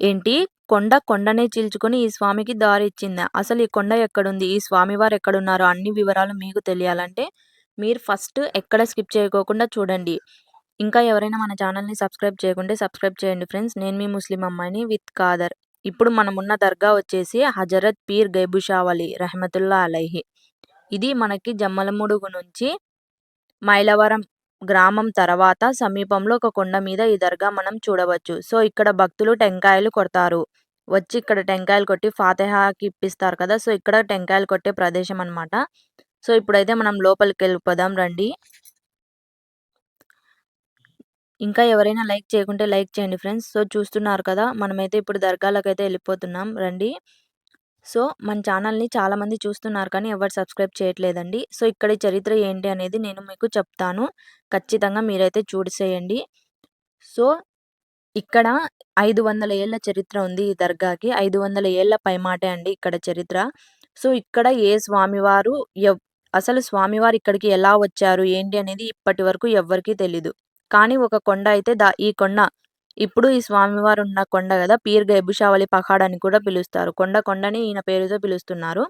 ఏంటి? కొండ కొండనే చీల్చుకుని ఈ స్వామికి దారి ఇచ్చింది అసలు ఈ కొండ ఎక్కడుంది? ఈ స్వామివారు ఎక్కడున్నారు? అన్ని వివరాలు మీకు తెలియాలంటే మీరు ఫస్ట్ ఎక్కడ స్కిప్ చేయకోకుండా చూడండి. ఇంకా ఎవరైనా మన ఛానల్ని సబ్స్క్రైబ్ చేయకుంటే సబ్స్క్రైబ్ చేయండి ఫ్రెండ్స్. నేను మీ ముస్లిం అమ్మాయిని విత్ కాదర్ ఇప్పుడు మనం ఉన్న దర్గా వచ్చేసి హజరత్ పీర్ గైబుషావలి రహమతుల్లా అలైహి. ఇది మనకి జమ్మలమూడుగు నుంచి మైలవరం గ్రామం తర్వాత సమీపంలో ఒక కొండ మీద ఈ దర్గా మనం చూడవచ్చు. సో ఇక్కడ భక్తులు టెంకాయలు కొడతారు. వచ్చి ఇక్కడ టెంకాయలు కొట్టి ఫాతేహాకి ఇప్పిస్తారు కదా! సో ఇక్కడ టెంకాయలు కొట్టే ప్రదేశం అన్నమాట. సో ఇప్పుడైతే మనం లోపలికి వెళ్ళిపోదాం రండి. ఇంకా ఎవరైనా లైక్ చేయకుంటే లైక్ చేయండి ఫ్రెండ్స్. సో చూస్తున్నారు కదా! మనమైతే ఇప్పుడు దర్గాలకు అయితే వెళ్ళిపోతున్నాం. రండి. సో మన ఛానల్ని చాలామంది చూస్తున్నారు కానీ ఎవరు సబ్స్క్రైబ్ చేయట్లేదండి. సో ఇక్కడ చరిత్ర ఏంటి అనేది నేను మీకు చెప్తాను. ఖచ్చితంగా మీరైతే చూసేయండి సో ఇక్కడ ఐదు వందల ఏళ్ళ చరిత్ర ఉంది ఈ దర్గాకి. ఐదు వందల ఏళ్ళ పైమాటే అండి ఇక్కడ చరిత్ర. సో ఇక్కడ ఏ స్వామివారు ఎవ్ అసలు స్వామివారు ఇక్కడికి ఎలా వచ్చారు ఏంటి అనేది ఇప్పటి వరకు ఎవ్వరికీ తెలీదు. కానీ ఒక కొండ అయితే దా ఈ కొండ ఇప్పుడు ఈ స్వామివారు ఉన్న కొండ కదా పీర్ గైబుషావళి పహాడ్ అని కూడా పిలుస్తారు. కొండ కొండని ఈయన పేరుతో పిలుస్తున్నారు.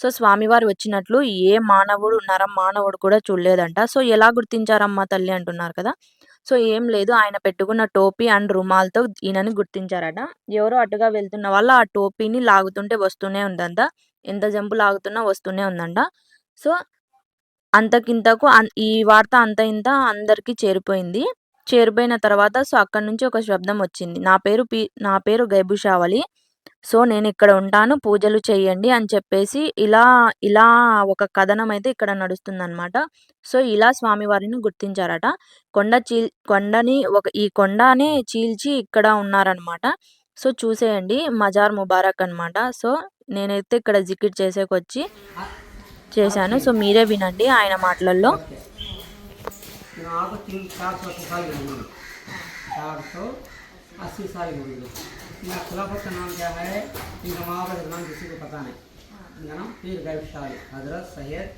సో స్వామివారు వచ్చినట్లు ఏ మానవుడు నరం మానవుడు కూడా చూడలేదంట. సో ఎలా గుర్తించారమ్మా తల్లి అంటున్నారు కదా? సో ఏం లేదు. ఆయన పెట్టుకున్న టోపీ అండ్ రుమాల్తో ఈయనని గుర్తించారట. ఎవరో అటుగా వెళ్తున్న వాళ్ళు ఆ టోపీని లాగుతుంటే వస్తూనే ఉందంట. ఎంత జంపు లాగుతున్నా వస్తూనే ఉందంట. సో అంతకింతకు ఈ వార్త అంత ఇంత అందరికీ చేరిపోయింది. చేరిపోయిన తర్వాత సో అక్కడి నుంచి ఒక శబ్దం వచ్చింది. నా పేరు పి నా పేరు గైబుషావలి సో నేను ఇక్కడ ఉంటాను పూజలు చేయండి అని చెప్పేసి ఇలా ఇలా ఒక కథనం అయితే ఇక్కడ నడుస్తుందన్నమాట. సో ఇలా స్వామివారిని గుర్తించారట. కొండ చీల్ కొండని ఒక ఈ కొండనే చీల్చి ఇక్కడ ఉన్నారనమాట సో చూసేయండి మజార్ ముబారక్ అనమాట సో నేనైతే ఇక్కడ జికిట్ చేసేకొచ్చి చేశాను. సో మీరే వినండి ఆయన మాటలలో अस्सी साल की उम्र इनका खिलाफत का नाम क्या है इनका माँ का नाम किसी को पता नहीं इनका नाम पीर गैब शाह हज़रत सैयद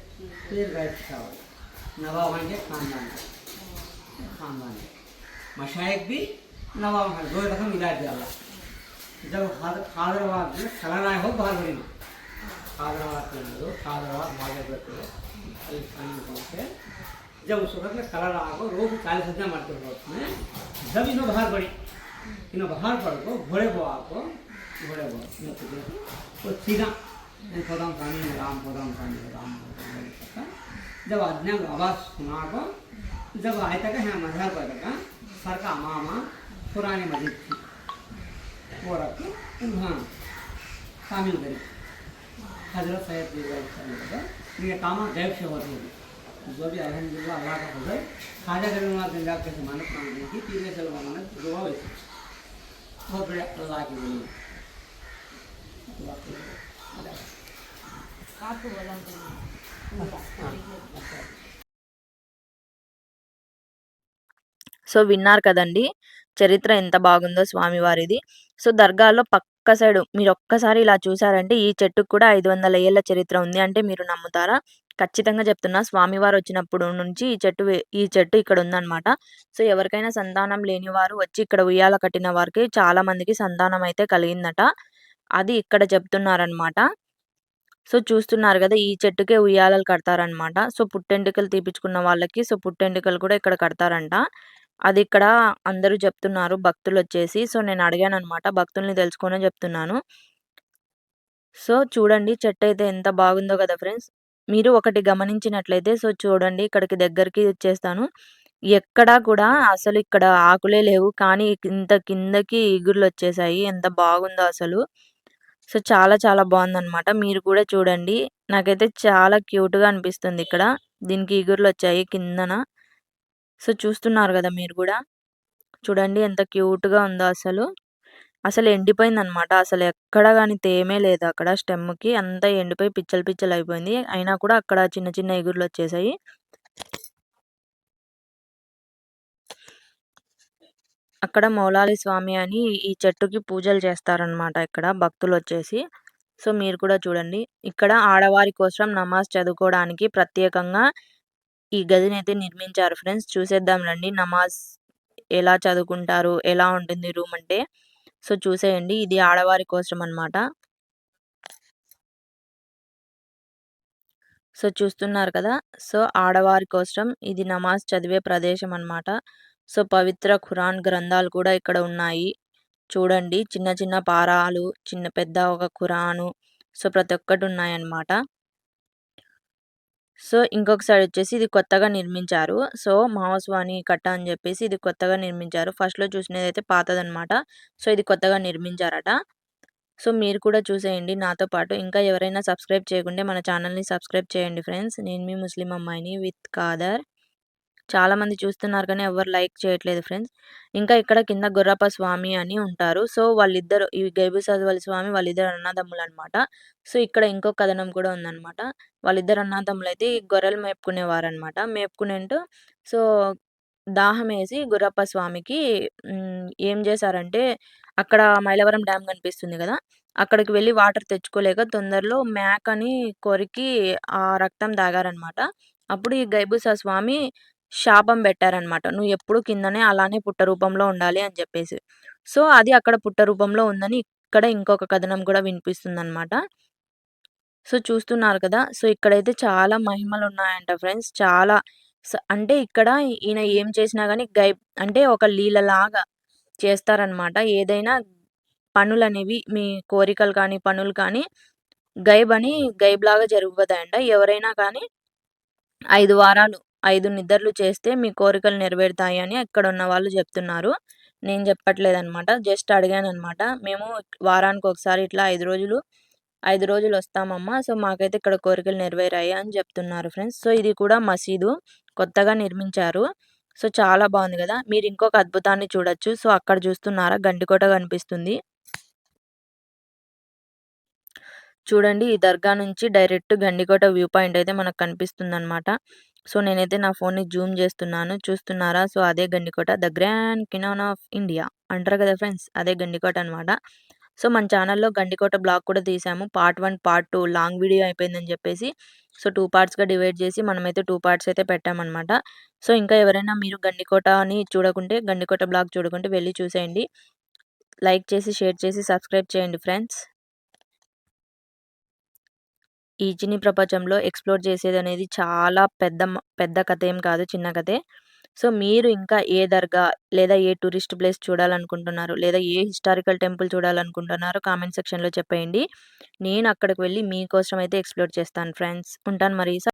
पीर गैब शाह नवाब के खानदान खानदान मशाइक भी नवाब हैं दो रकम मिला दिया जब खादरवाद में खलनाय हो बाहर बड़ी में खादरवाद के अंदर खादरवाद भागे बैठे जब उस वक्त में कलर आगो रोज चालीस हजार मारते हो उसमें जब इन्हों बाहर बढ़ी ಇನ್ನು ಬಹಾರ್ ಪಡ್ಕೊ घोड़े को आपको घोड़े को तो सीधा पदम स्वामी राम पदम स्वामी राम जब अज्ञा आवाज सुना को जब आए तक है मजहर पर का सर का मामा पुरानी मस्जिद थी वो रख के हाँ शामिल करी हजरत सैयद ये कामा गैब से होती है సో విన్నారు కదండి చరిత్ర ఎంత బాగుందో స్వామివారిది. సో దర్గాలో పక్క సైడ్ మీరు ఒక్కసారి ఇలా చూసారంటే ఈ చెట్టుకు కూడా ఐదు వందల ఏళ్ళ చరిత్ర ఉంది. అంటే మీరు నమ్ముతారా? ఖచ్చితంగా చెప్తున్నా. స్వామివారు వచ్చినప్పుడు నుంచి ఈ చెట్టు ఈ చెట్టు ఇక్కడ ఉందన్నమాట సో ఎవరికైనా సంతానం లేని వారు వచ్చి ఇక్కడ ఉయ్యాల కట్టిన వారికి చాలా మందికి సంతానం అయితే కలిగిందట. అది ఇక్కడ చెప్తున్నారనమాట. సో చూస్తున్నారు కదా ఈ చెట్టుకే ఉయ్యాలలు కడతారనమాట. సో పుట్టెంటుకలు తీపించుకున్న వాళ్ళకి సో పుట్టెంటుకలు కూడా ఇక్కడ కడతారంట. అది ఇక్కడ అందరూ చెప్తున్నారు భక్తులు వచ్చేసి సో నేను అడిగాను అనమాట భక్తుల్ని తెలుసుకొని చెప్తున్నాను. సో చూడండి చెట్టు అయితే ఎంత బాగుందో కదా ఫ్రెండ్స్. మీరు ఒకటి గమనించినట్లయితే సో చూడండి ఇక్కడికి దగ్గరికి వచ్చేస్తాను. ఎక్కడా కూడా అసలు ఇక్కడ ఆకులే లేవు. కానీ ఇంత కిందకి ఇగుర్లు వచ్చేసాయి. ఎంత బాగుందో అసలు. సో చాలా చాలా బాగుందన్నమాట. మీరు కూడా చూడండి. నాకైతే చాలా క్యూట్గా అనిపిస్తుంది ఇక్కడ. దీనికి ఇగుర్లు వచ్చాయి కిందన. సో చూస్తున్నారు కదా మీరు కూడా. చూడండి ఎంత క్యూట్గా ఉందో అసలు. అసలు ఎండిపోయిందనమాట. అసలు ఎక్కడ కానీ తేమే లేదు అక్కడ స్టెమ్‌కి. అంతా ఎండిపోయి పిచ్చలు పిచ్చలు అయిపోయింది. అయినా కూడా అక్కడ చిన్న చిన్న ఎగురులు వచ్చేసాయి అక్కడ మౌలాలి స్వామి అని ఈ చెట్టుకి పూజలు చేస్తారనమాట ఇక్కడ భక్తులు వచ్చేసి సో మీరు కూడా చూడండి. ఇక్కడ ఆడవారి కోసం నమాజ్ చదువుకోవడానికి ప్రత్యేకంగా ఈ గదిని అయితే నిర్మించారు ఫ్రెండ్స్. చూసేద్దాం రండి నమాజ్ ఎలా చదువుకుంటారు? ఎలా ఉంటుంది రూమ్ అంటే సో చూసేయండి. ఇది ఆడవారి కోసం అనమాట సో చూస్తున్నారు కదా! సో ఆడవారి కోసం ఇది నమాజ్ చదివే ప్రదేశం అనమాట సో పవిత్ర ఖురాన్ గ్రంథాలు కూడా ఇక్కడ ఉన్నాయి. చూడండి. చిన్న చిన్న పారాలు చిన్న పెద్ద ఒక ఖురాను. సో ప్రతి ఒక్కటి ఉన్నాయన్నమాట. సో ఇంకొక సైడ్ వచ్చేసి ఇది కొత్తగా నిర్మించారు. సో మహాస్వాని కట్ట అని చెప్పేసి ఇది కొత్తగా నిర్మించారు. ఫస్ట్లో చూసినది అయితే పాతదనమాట సో ఇది కొత్తగా నిర్మించారట. సో మీరు కూడా చూసేయండి నాతో పాటు. ఇంకా ఎవరైనా సబ్స్క్రైబ్ చేయకుంటే మన ఛానల్ని సబ్స్క్రైబ్ చేయండి ఫ్రెండ్స్. నేను మీ ముస్లిం అమ్మాయిని విత్ కాదర్ చాలామంది చూస్తున్నారు కానీ ఎవరు లైక్ చేయట్లేదు ఫ్రెండ్స్. ఇంకా ఇక్కడ కింద గుర్రప్ప స్వామి అని ఉంటారు. సో వాళ్ళిద్దరు ఈ గైబు సజవలి స్వామి వాళ్ళిద్దరు అన్నదమ్ములు అనమాట సో ఇక్కడ ఇంకో కథనం కూడా ఉందన్నమాట. వాళ్ళిద్దరు అన్నదమ్ములు అయితే గొర్రెలు మేపుకునేవారు అనమాట మేపుకునేంటూ సో దాహం వేసి గుర్రప్ప స్వామికి ఏం చేశారంటే అక్కడ మైలవరం డ్యామ్ కనిపిస్తుంది కదా అక్కడికి వెళ్ళి వాటర్ తెచ్చుకోలేక తొందరలో మేకని కొరికి ఆ రక్తం తాగారనమాట అప్పుడు ఈ గైబుస స్వామి శాపం పెట్టారనమాట నువ్వు ఎప్పుడు కిందనే అలానే పుట్ట రూపంలో ఉండాలి అని చెప్పేసి. సో అది అక్కడ పుట్ట రూపంలో ఉందని ఇక్కడ ఇంకొక కథనం కూడా వినిపిస్తుందనమాట సో చూస్తున్నారు కదా! సో ఇక్కడైతే చాలా మహిమలు ఉన్నాయంట ఫ్రెండ్స్. చాలా అంటే ఇక్కడ ఈయన ఏం చేసినా కానీ గై అంటే ఒక లీలలాగా చేస్తారనమాట ఏదైనా పనులు అనేవి మీ కోరికలు కానీ పనులు కానీ గైబ్ అని గైబ్ లాగా జరుగుతాయంట. ఎవరైనా కానీ ఐదు వారాలు ఐదు నిద్రలు చేస్తే మీ కోరికలు నెరవేరుతాయి అని అక్కడ ఉన్న వాళ్ళు చెప్తున్నారు. నేను చెప్పట్లేదనమాట. జస్ట్ అడిగాను అనమాట మేము వారానికి ఒకసారి ఇట్లా ఐదు రోజులు ఐదు రోజులు వస్తామమ్మా. సో మాకైతే ఇక్కడ కోరికలు నెరవేరాయి అని చెప్తున్నారు ఫ్రెండ్స్. సో ఇది కూడా మసీదు కొత్తగా నిర్మించారు. సో చాలా బాగుంది కదా. మీరు ఇంకొక అద్భుతాన్ని చూడొచ్చు. సో అక్కడ చూస్తున్నారా? గండికోట కనిపిస్తుంది. చూడండి ఈ దర్గా నుంచి డైరెక్ట్ గండికోట వ్యూ పాయింట్ అయితే మనకు కనిపిస్తుంది అనమాట సో నేనైతే నా ఫోన్ని జూమ్ చేస్తున్నాను. చూస్తున్నారా? సో అదే Gandikota. The grand canyon of India. అంటారు కదా ఫ్రెండ్స్? అదే గండికోట అనమాట సో మన ఛానల్లో గండికోట బ్లాగ్ కూడా తీసాము. Part one part two long video అయిపోయిందని చెప్పేసి. సో టూ పార్ట్స్గా డివైడ్ చేసి మనమైతే టూ పార్ట్స్ అయితే పెట్టామన్నమాట. సో ఇంకా ఎవరైనా మీరు గండికోటని చూడకుంటే గండికోట బ్లాగ్ చూడకుంటే వెళ్ళి చూసేయండి. లైక్ చేసి షేర్ చేసి సబ్స్క్రైబ్ చేయండి ఫ్రెండ్స్. ఈ చిన్ని ప్రపంచంలో ఎక్స్‌ప్లోర్ చేసేది అనేది చాలా పెద్ద పెద్ద కథ ఏం కాదు. చిన్న కథే. సో, మీరు ఇంకా ఏ దర్గా లేదా ఏ టూరిస్ట్ ప్లేస్ చూడాలనుకుంటున్నారు? లేదా ఏ హిస్టారికల్ టెంపుల్ చూడాలనుకుంటున్నారో కామెంట్ సెక్షన్‌లో చెప్పేయండి. నేను అక్కడికి వెళ్ళి మీకోసం అయితే ఎక్స్‌ప్లోర్ చేస్తాను ఫ్రెండ్స్. ఉంటాను మరి.